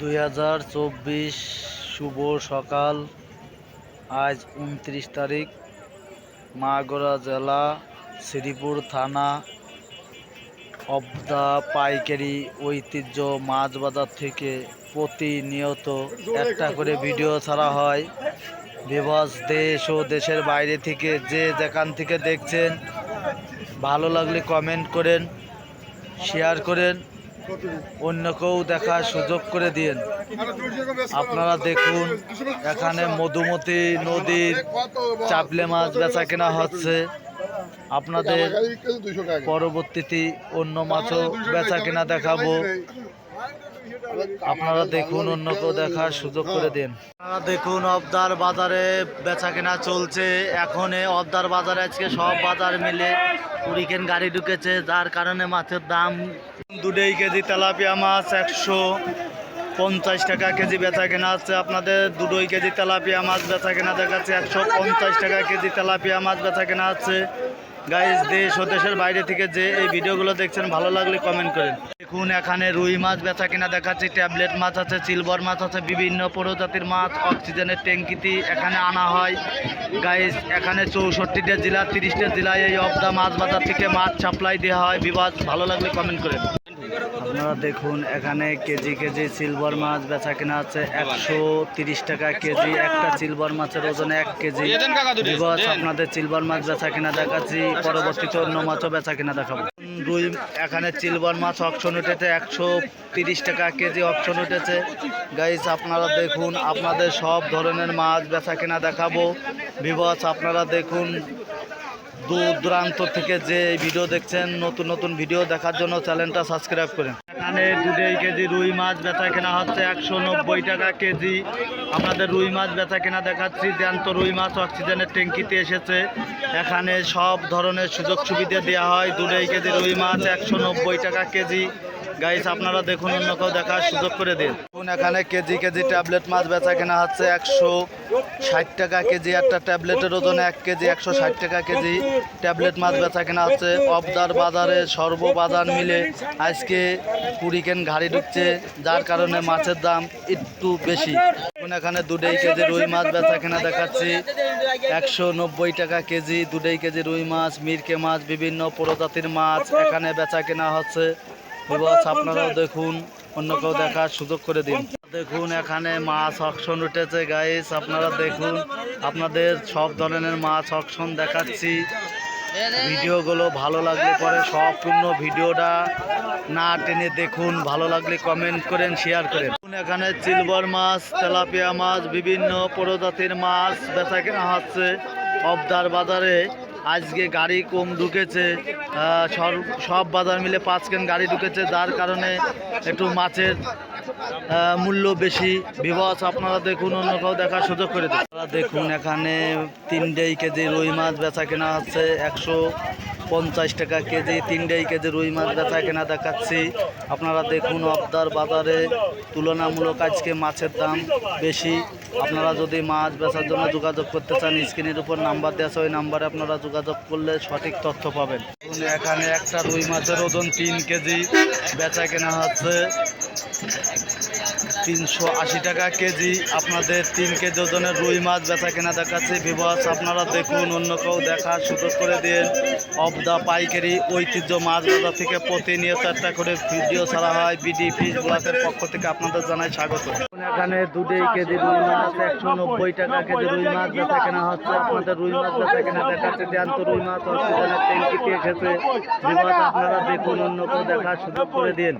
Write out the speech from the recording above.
দুই হাজার চব্বিশ শুভ সকাল। আজ উনত্রিশ তারিখ। মাগুরা জেলা, শ্রীপুর থানা, অবদা পাইকারি ঐতিহ্য মাছ বাজার থেকে প্রতিনিয়ত একটা করে ভিডিও ছাড়া হয়। বিভাস দেশ ও দেশের বাইরে থেকে যে যেখান থেকে দেখছেন, ভালো লাগলে কমেন্ট করেন শেয়ার করেন। অন্যকেও দেখার সুযোগ করে দিন আপনারা দেখুন, এখানে মধুমতি নদীর চাপলে মাছ বেচা কেনা হচ্ছে। আপনাদের পরবর্তীতে অন্য মাছও বেচা কেনা দেখাবো। আপনারা দেখুন অন্যকেও দেখার সুযোগ করে দিন। আপনারা দেখুন অবদার বাজারে বেচা কেনা চলছে। এখন অবদার বাজারে আজকে সব বাজার মিলে কুড়িকেন গাড়ি ঢুকেছে যার কারণে মাছের দাম দুটোই কেজি তেলাপিয়া মাছ একশো পঞ্চাশ টাকা কেজি বেচা কেনা হচ্ছে আপনাদের দুটোই কেজি তেলাপিয়া মাছ বেচা কেনা দেখাচ্ছে। একশো পঞ্চাশ টাকা কেজি তেলাপিয়া মাছ বেচা কেনা হচ্ছে গাইজ দেশ ও দেশের বাইরে থেকে যে এই ভিডিওগুলো দেখছেন, ভালো লাগলে কমেন্ট করেন। দেখুন, এখানে রুই মাছ বেচা কিনা দেখাচ্ছি, ট্যাবলেট মাছ আছে সিলভার মাছ আছে, বিভিন্ন প্রজাতির মাছ অক্সিজেনের ট্যাঙ্কিতে এখানে আনা হয়। গাইজ এখানে চৌষট্টিটা জেলা, তিরিশটা জেলায় এই অবদা মাছ বাজার থেকে মাছ সাপ্লাই দেওয়া হয়। বিবাদ ভালো লাগলে কমেন্ট করেন। আপনারা দেখুন এখানে কেজি কেজি সিলভার মাছ বেচা কেনা আছে। একশো তিরিশ টাকা কেজি একটা সিলভার মাছের ওজনে এক কেজি। বিভাগ আপনাদের সিলভার মাছ বেচা কেনা দেখাচ্ছি। পরবর্তীতে অন্য মাছও বেচা কেনা দেখাবো। রুই এখানে সিলভার মাছ অপশন উঠেছে একশো তিরিশ টাকা কেজি অপশন উঠেছে। গাইস আপনারা দেখুন আপনাদের সব ধরনের মাছ বেচা কেনা দেখাবো। বিভাগ আপনারা দেখুন দূর দূরান্ত থেকে যে ভিডিও দেখছেন, নতুন নতুন ভিডিও দেখার জন্য চ্যানেলটা সাবস্ক্রাইব করেন। এখানে দুটোই কেজি রুই মাছ বেচা কেনা হচ্ছে, একশো নব্বই টাকা কেজি। আপনাদের রুই মাছ বেচা কেনা দেখাচ্ছি, জ্যান্ত রুই মাছ অক্সিজেনের ট্যাঙ্কিতে এসেছে। এখানে সব ধরনের সুযোগ সুবিধা দেওয়া হয়। দুটোই কেজি রুই মাছ, একশো নব্বই টাকা কেজি। গাইস আপনারা দেখুন, অন্য কেউ দেখার সুযোগ করে দিন। দেখুন, এখানে কেজি কেজি ট্যাবলেট মাছ বেচা কেনা হচ্ছে। একশো ষাট টাকা কেজি একটা ট্যাবলেটের ওজনে এক কেজি, একশো ষাট টাকা কেজি ট্যাবলেট মাছ বেচা কেনা হচ্ছে। অবদার বাজারে, সর্ববাজার মিলে আজকে কুড়ি কেন ঘাড়ি ঢুকছে, যার কারণে মাছের দাম একটু বেশি। এখন এখানে দুটোই কেজি রুই মাছ বেচা কেনা দেখাচ্ছি। একশো নব্বই টাকা কেজি দুটোই কেজি রুই মাছ, মিরকে মাছ, বিভিন্ন প্রজাতির মাছ এখানে বেচা কেনা হচ্ছে। বিবাস আপনারাও দেখুন অন্য কেউ দেখার সুযোগ করে দিন। দেখুন এখানে মাছ অকশন উঠেছে গাইস আপনারা দেখুন আপনাদের সব ধরনের মাছ অকশন দেখাচ্ছি। ভিডিওগুলো ভালো লাগলে পরে সম্পূর্ণ ভিডিওটা না টেনে দেখুন ভালো লাগলে কমেন্ট করেন শেয়ার করেন। এখানে সিলভার মাছ তেলাপিয়া মাছ বিভিন্ন প্রজাতির মাছ বেচা কেনা হচ্ছে। অবদার বাজারে আজকে গাড়ি কম ঢুকেছে সব বাজার মিলে পাঁচ কেন গাড়ি ঢুকেছে, যার কারণে একটু মাছের মূল্য বেশি। বিবাস আপনারা দেখুন, অন্য কাউ দেখার সুযোগ করে দেখুন এখানে তিনটেই কেজি রুই মাছ বেচা কেনা হচ্ছে একশো পঞ্চাশ টাকা কেজি, তিনটেই কেজি রুই মাছ বেচা কেনা দেখাচ্ছি। আপনারা দেখুন অবদার বাজারে। তুলনামূলক আজকে মাছের দাম বেশি। আপনারা যদি মাছ বেচার জন্য যোগাযোগ করতে চান, স্ক্রিনের উপর নাম্বার দেওয়া ওই নাম্বারে আপনারা যোগাযোগ করলে সঠিক তথ্য পাবেন। এখানে একটা রুই মাছের ওজন তিন কেজি বেচা কেনা হচ্ছে। তিনশো আশি টাকা কেজি। আপনাদের তিন কেজি ওজনের রুই মাছ বেচা কেনা দেখাচ্ছে। বিবাস আপনারা দেখুন, অন্য কেউ দেখার সুযোগ করে দিন। অব দা পাইকারি ঐতিহ্য মাছ বাজার থেকে প্রতিনিয়ত একটা করে ভিডিও ছাড়া হয়। বিডি ফিস ব্লকের পক্ষ থেকে আপনাদের জানাই স্বাগত। এখানে দুটোই কেজি রুই মাছ, একশো নব্বই টাকা কেজি রুই মাছ বেচা কেনা হচ্ছে। আপনাদের রুই মাছ বেচা কেনা দেখাচ্ছে, জ্যান্ত রুই মাছ অক্সিজেনের ট্যাঙ্কিতে এসেছে বিবাস আপনারা দেখুন, অন্য কেউ দেখার সুযোগ করে দিন।